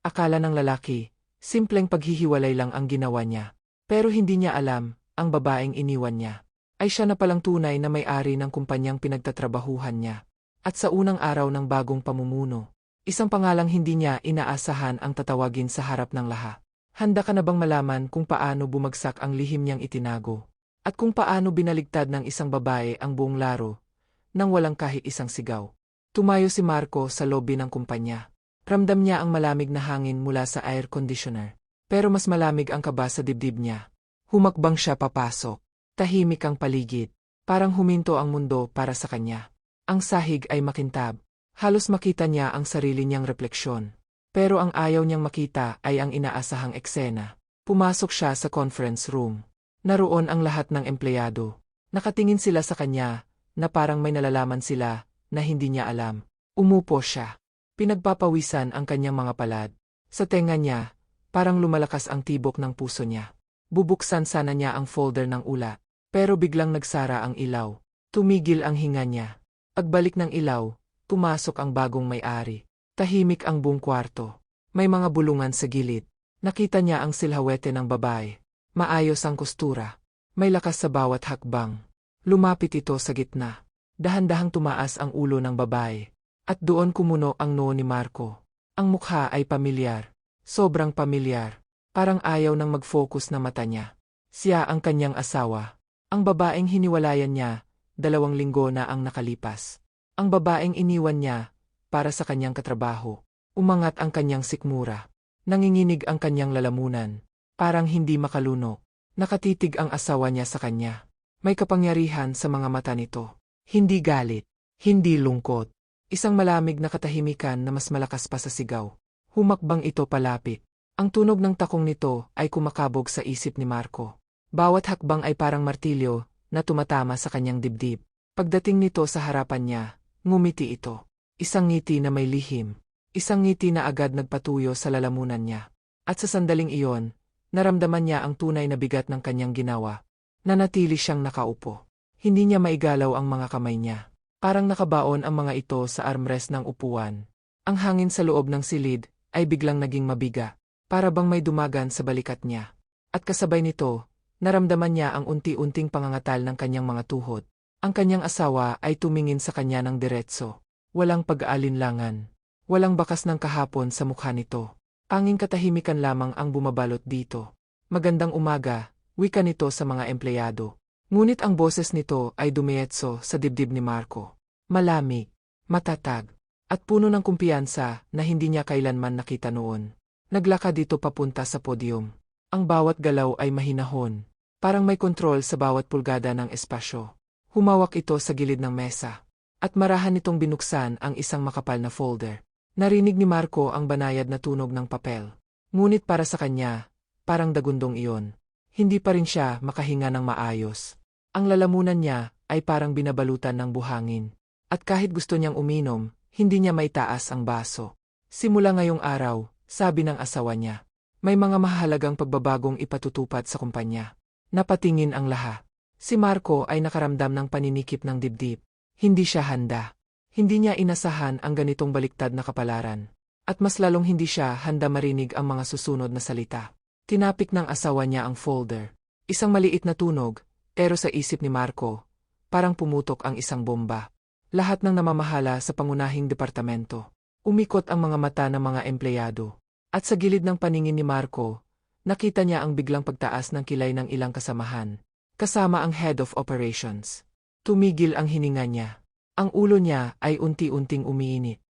Akala ng lalaki, simpleng paghihiwalay lang ang ginawa niya. Pero hindi niya alam, ang babaeng iniwan niya. Ay siya na palang tunay na may-ari ng kumpanyang pinagtatrabahuhan niya. At sa unang araw ng bagong pamumuno, isang pangalang hindi niya inaasahan ang tatawagin sa harap ng lahat. Handa ka na bang malaman kung paano bumagsak ang lihim niyang itinago? At kung paano binaligtad ng isang babae ang buong laro, nang walang kahit isang sigaw? Tumayo si Marco sa lobby ng kumpanya. Ramdam niya ang malamig na hangin mula sa air conditioner. Pero mas malamig ang kaba sa dibdib niya. Humakbang siya papasok. Tahimik ang paligid. Parang huminto ang mundo para sa kanya. Ang sahig ay makintab. Halos makita niya ang sarili niyang refleksyon. Pero ang ayaw niyang makita ay ang inaasahang eksena. Pumasok siya sa conference room. Naroon ang lahat ng empleyado. Nakatingin sila sa kanya, na parang may nalalaman sila, na hindi niya alam. Umupo siya. Pinagpapawisan ang kanyang mga palad. Sa tenga niya, parang lumalakas ang tibok ng puso niya. Bubuksan sana niya ang folder ng ula. Pero biglang nagsara ang ilaw. Tumigil ang hinga niya. Pagbalik ng ilaw, pumasok ang bagong may-ari. Tahimik ang buong kwarto. May mga bulungan sa gilid. Nakita niya ang silhawete ng babae. Maayos ang kustura. May lakas sa bawat hakbang. Lumapit ito sa gitna. Dahan-dahang tumaas ang ulo ng babae. At doon kumuno ang noo ni Marco. Ang mukha ay pamilyar. Sobrang pamilyar. Parang ayaw nang mag-focus na mata niya. Siya ang kanyang asawa. Ang babaeng hiniwalayan niya, dalawang linggo na ang nakalipas. Ang babaeng iniwan niya, para sa kanyang katrabaho. Umangat ang kanyang sikmura. Nanginginig ang kanyang lalamunan. Parang hindi makaluno. Nakatitig ang asawa niya sa kanya. May kapangyarihan sa mga mata nito. Hindi galit. Hindi lungkot. Isang malamig na katahimikan na mas malakas pa sa sigaw. Humakbang ito palapit. Ang tunog ng takong nito ay kumakabog sa isip ni Marco. Bawat hakbang ay parang martilyo na tumatama sa kanyang dibdib. Pagdating nito sa harapan niya, ngumiti ito. Isang ngiti na may lihim. Isang ngiti na agad nagpatuyo sa lalamunan niya. At sa sandaling iyon, Naramdaman niya ang tunay na bigat ng kanyang ginawa. Nanatili siyang nakaupo. Hindi niya maigalaw ang mga kamay niya. Parang nakabaon ang mga ito sa armrest ng upuan. Ang hangin sa loob ng silid ay biglang naging mabiga. Para bang may dumagan sa balikat niya. At kasabay nito, naramdaman niya ang unti-unting pangangatal ng kanyang mga tuhod. Ang kanyang asawa ay tumingin sa kanya ng diretso. Walang pag-aalinlangan. Walang bakas ng kahapon sa mukha nito. Anging katahimikan lamang ang bumabalot dito. Magandang umaga, wika nito sa mga empleyado. Ngunit ang boses nito ay dumietso sa dibdib ni Marco. Malamig, matatag, at puno ng kumpiyansa na hindi niya kailanman nakita noon. Naglakad dito papunta sa podium. Ang bawat galaw ay mahinahon. Parang may kontrol sa bawat pulgada ng espasyo. Humawak ito sa gilid ng mesa. At marahan nitong binuksan ang isang makapal na folder. Narinig ni Marco ang banayad na tunog ng papel. Ngunit para sa kanya, parang dagundong iyon. Hindi pa rin siya makahinga ng maayos. Ang lalamunan niya ay parang binabalutan ng buhangin. At kahit gusto niyang uminom, hindi niya maitaas ang baso. Simula ngayong araw, sabi ng asawa niya, may mga mahalagang pagbabagong ipatutupad sa kumpanya. Napatingin ang laha. Si Marco ay nakaramdam ng paninikip ng dibdib. Hindi siya handa. Hindi niya inasahan ang ganitong baliktad na kapalaran. At mas lalong hindi siya handa marinig ang mga susunod na salita. Tinapik ng asawa niya ang folder. Isang maliit na tunog, pero sa isip ni Marco, parang pumutok ang isang bomba. Lahat ng namamahala sa pangunahing departamento. Umikot ang mga mata ng mga empleyado. At sa gilid ng paningin ni Marco, nakita niya ang biglang pagtaas ng kilay ng ilang kasamahan, kasama ang head of operations. Tumigil ang hininga niya. Ang ulo niya ay unti-unting umiinit.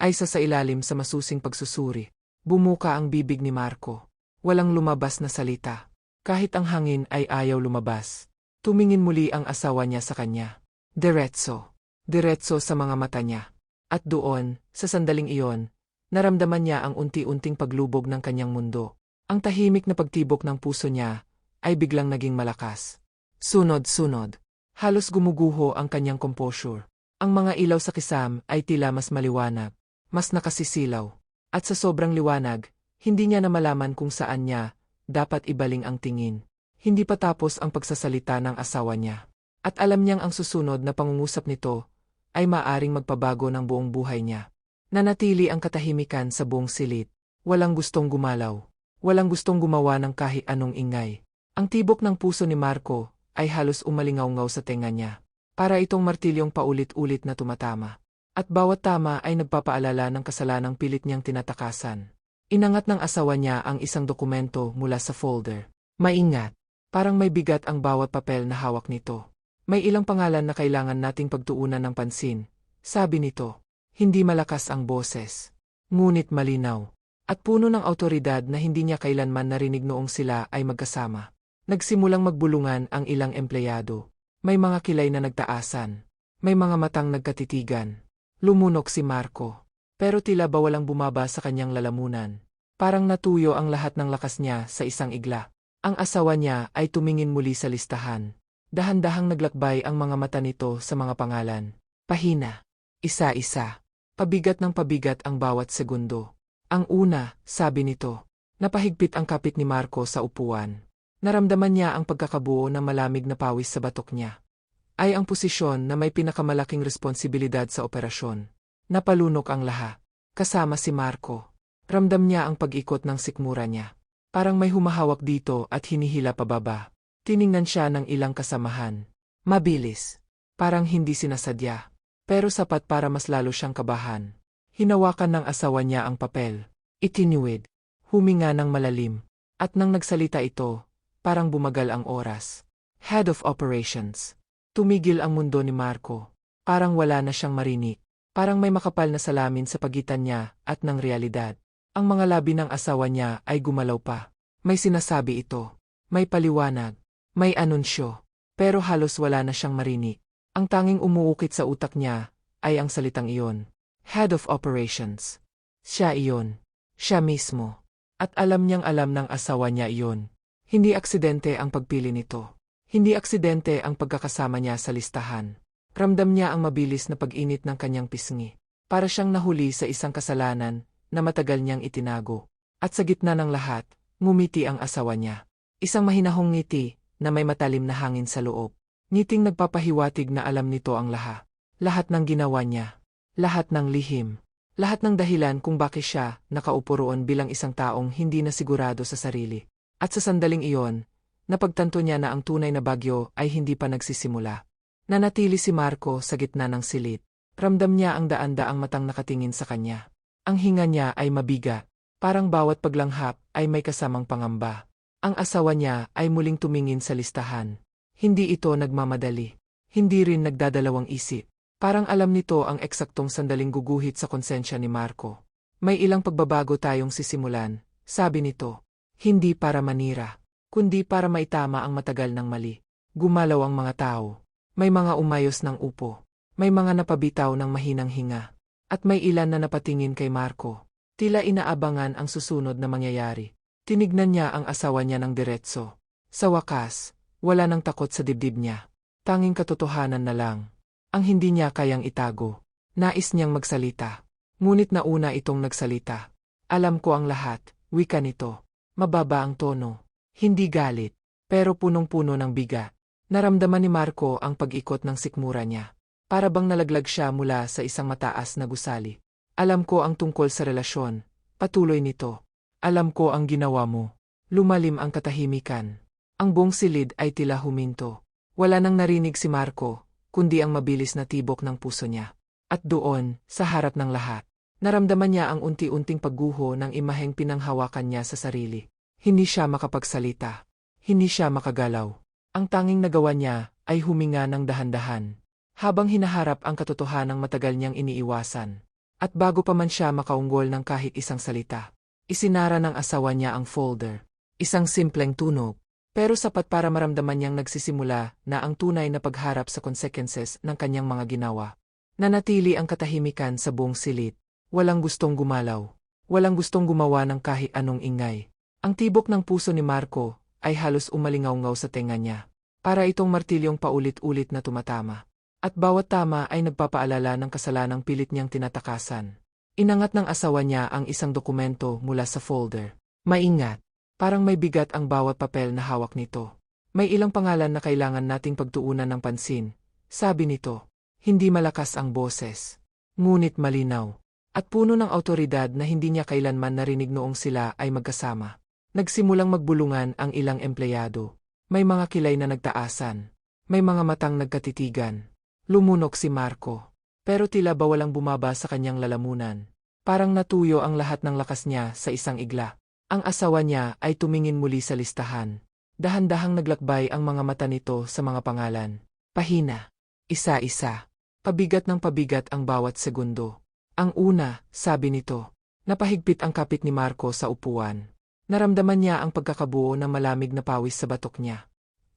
Ay sa ilalim sa masusing pagsusuri. Bumuka ang bibig ni Marco. Walang lumabas na salita. Kahit ang hangin ay ayaw lumabas. Tumingin muli ang asawa niya sa kanya. Diretso. Diretso sa mga mata niya. At doon, sa sandaling iyon, naramdaman niya ang unti-unting paglubog ng kanyang mundo. Ang tahimik na pagtibok ng puso niya ay biglang naging malakas. Sunod-sunod. Halos gumuguho ang kanyang composure. Ang mga ilaw sa kisam ay tila mas maliwanag, mas nakasisilaw. At sa sobrang liwanag, hindi niya na malaman kung saan niya dapat ibaling ang tingin. Hindi pa tapos ang pagsasalita ng asawa niya. At alam niyang ang susunod na pangungusap nito ay maaring magpabago ng buong buhay niya. Nanatili ang katahimikan sa buong silid. Walang gustong gumalaw. Walang gustong gumawa ng kahit anong ingay. Ang tibok ng puso ni Marco ay halos umalingaw-ngaw sa tenga niya. Para itong martilyong paulit-ulit na tumatama. At bawat tama ay nagpapaalala ng kasalanang pilit niyang tinatakasan. Inangat ng asawa niya ang isang dokumento mula sa folder. Maingat. Parang may bigat ang bawat papel na hawak nito. May ilang pangalan na kailangan nating pagtuunan ng pansin. Sabi nito, hindi malakas ang boses. Ngunit malinaw. At puno ng autoridad na hindi niya kailanman narinig noong sila ay magkasama. Nagsimulang magbulungan ang ilang empleyado. May mga kilay na nagtaasan. May mga matang nagkatitigan. Lumunok si Marco. Pero tila ba walang bumaba sa kanyang lalamunan. Parang natuyo ang lahat ng lakas niya sa isang igla. Ang asawa niya ay tumingin muli sa listahan. Dahan-dahang naglakbay ang mga mata nito sa mga pangalan. Pahina. Isa-isa. Pabigat ng pabigat ang bawat segundo. Ang una, sabi nito. Napahigpit ang kapit ni Marco sa upuan. Naramdaman niya ang pagkakabuo ng malamig na pawis sa batok niya. Ay ang posisyon na may pinakamalaking responsibilidad sa operasyon. Napalunok ang laha. Kasama si Marco. Ramdam niya ang pag-ikot ng sikmura niya. Parang may humahawak dito at hinihila pababa. Tiningnan siya ng ilang kasamahan. Mabilis. Parang hindi sinasadya. Pero sapat para mas lalo siyang kabahan. Hinawakan ng asawa niya ang papel. Itinuwid. Huminga ng malalim. At nang nagsalita ito, parang bumagal ang oras. Head of Operations. Tumigil ang mundo ni Marco. Parang wala na siyang marinig. Parang may makapal na salamin sa pagitan niya at ng realidad. Ang mga labi ng asawa niya ay gumalaw pa. May sinasabi ito. May paliwanag. May anunsyo. Pero halos wala na siyang marinig. Ang tanging umuukit sa utak niya ay ang salitang iyon. Head of Operations. Siya iyon. Siya mismo. At alam niyang alam ng asawa niya iyon. Hindi aksidente ang pagpili nito. Hindi aksidente ang pagkakasama niya sa listahan. Ramdam niya ang mabilis na pag-init ng kanyang pisngi. Para siyang nahuli sa isang kasalanan na matagal niyang itinago. At sa gitna ng lahat, ngumiti ang asawa niya. Isang mahinahong ngiti na may matalim na hangin sa loob. Ngiting nagpapahiwatig na alam nito ang laha. Lahat ng ginawa niya. Lahat ng lihim. Lahat ng dahilan kung bakit siya nakaupo roon bilang isang taong hindi na sigurado sa sarili. At sa sandaling iyon, napagtanto niya na ang tunay na bagyo ay hindi pa nagsisimula. Nanatili si Marco sa gitna ng silid. Ramdam niya ang daan-daang matang nakatingin sa kanya. Ang hinga niya ay mabigat. Parang bawat paglanghap ay may kasamang pangamba. Ang asawa niya ay muling tumingin sa listahan. Hindi ito nagmamadali. Hindi rin nagdadalawang isip. Parang alam nito ang eksaktong sandaling guguhit sa konsensya ni Marco. May ilang pagbabago tayong sisimulan, sabi nito. Hindi para manira, kundi para maitama ang matagal ng mali. Gumalaw ang mga tao. May mga umayos ng upo. May mga napabitaw ng mahinang hinga. At may ilan na napatingin kay Marco. Tila inaabangan ang susunod na mangyayari. Tinignan niya ang asawa niya ng diretso. Sa wakas, wala nang takot sa dibdib niya. Tanging katotohanan na lang. Ang hindi niya kayang itago. Nais niyang magsalita. Ngunit nauna itong nagsalita. Alam ko ang lahat, wika nito. Mababa ang tono. Hindi galit, pero punong-puno ng biga. Naramdaman ni Marco ang pag-ikot ng sikmura niya. Para bang nalaglag siya mula sa isang mataas na gusali. Alam ko ang tungkol sa relasyon. Patuloy nito. Alam ko ang ginawa mo. Lumalim ang katahimikan. Ang buong silid ay tila huminto. Wala nang narinig si Marco, kundi ang mabilis na tibok ng puso niya. At doon, sa harap ng lahat, Naramdaman niya ang unti-unting pagguho ng imaheng pinanghawakan niya sa sarili. Hindi siya makapagsalita. Hindi siya makagalaw. Ang tanging nagawa niya ay huminga ng dahan-dahan. Habang hinaharap ang katotohanang matagal niyang iniiwasan. At bago pa man siya makaunggol ng kahit isang salita, isinara ng asawa niya ang folder. Isang simpleng tunog. Pero sapat para maramdaman niyang nagsisimula na ang tunay na pagharap sa consequences ng kanyang mga ginawa. Nanatili ang katahimikan sa buong silid. Walang gustong gumalaw. Walang gustong gumawa ng kahit anong ingay. Ang tibok ng puso ni Marco ay halos umalingaw-ngaw sa tenga niya. Para itong martilyong paulit-ulit na tumatama. At bawat tama ay nagpapaalala ng kasalanang pilit niyang tinatakasan. Inangat ng asawa niya ang isang dokumento mula sa folder. Maingat. Parang may bigat ang bawat papel na hawak nito. May ilang pangalan na kailangan nating pagtuunan ng pansin. Sabi nito. Hindi malakas ang boses. Ngunit malinaw. At puno ng autoridad na hindi niya kailanman narinig noong sila ay magkasama. Nagsimulang magbulungan ang ilang empleyado. May mga kilay na nagtaasan. May mga matang nagkatitigan. Lumunok si Marco. Pero tila ba walang bumaba sa kanyang lalamunan. Parang natuyo ang lahat ng lakas niya sa isang igla. Ang asawa niya ay tumingin muli sa listahan. Dahan-dahang naglakbay ang mga mata nito sa mga pangalan. Pahina. Isa-isa. Pabigat ng pabigat ang bawat segundo. Ang una, sabi nito. Napahigpit ang kapit ni Marco sa upuan. Naramdaman niya ang pagkakabuo ng malamig na pawis sa batok niya.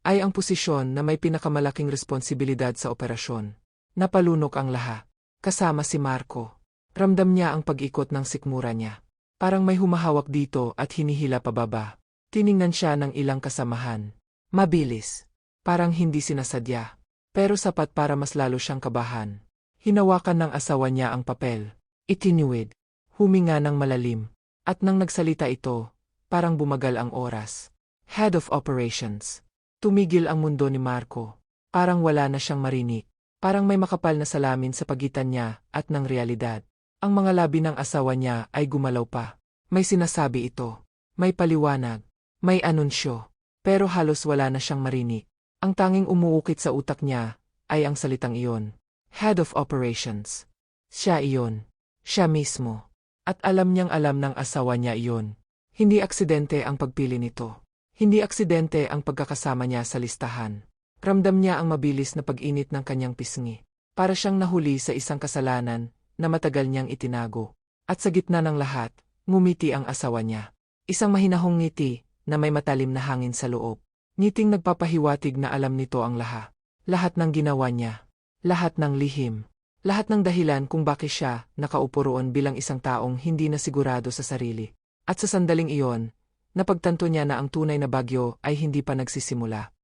Ay ang posisyon na may pinakamalaking responsibilidad sa operasyon. Napalunok ang laha. Kasama si Marco. Ramdam niya ang pag-ikot ng sikmura niya. Parang may humahawak dito at hinihila pababa. Tiningnan siya ng ilang kasamahan. Mabilis. Parang hindi sinasadya. Pero sapat para mas lalo siyang kabahan. Hinawakan ng asawa niya ang papel. Itinuwid. Huminga ng malalim. At nang nagsalita ito, parang bumagal ang oras. Head of Operations. Tumigil ang mundo ni Marco. Parang wala na siyang marinig. Parang may makapal na salamin sa pagitan niya at ng realidad. Ang mga labi ng asawa niya ay gumalaw pa. May sinasabi ito. May paliwanag. May anunsyo. Pero halos wala na siyang marinig. Ang tanging umuukit sa utak niya ay ang salitang iyon. Head of Operations. Siya iyon. Siya mismo. At alam niyang alam ng asawa niya iyon. Hindi aksidente ang pagpili nito. Hindi aksidente ang pagkakasama niya sa listahan. Ramdam niya ang mabilis na pag-init ng kanyang pisngi. Para siyang nahuli sa isang kasalanan na matagal niyang itinago. At sa gitna ng lahat, ngumiti ang asawa niya. Isang mahinahong ngiti na may matalim na hangin sa loob. Ngiting nagpapahiwatig na alam nito ang laha. Lahat ng ginawa niya. Lahat ng lihim. Lahat ng dahilan kung bakit siya nakaupo roon bilang isang taong hindi na sigurado sa sarili. At sa sandaling iyon, napagtanto niya na ang tunay na bagyo ay hindi pa nagsisimula.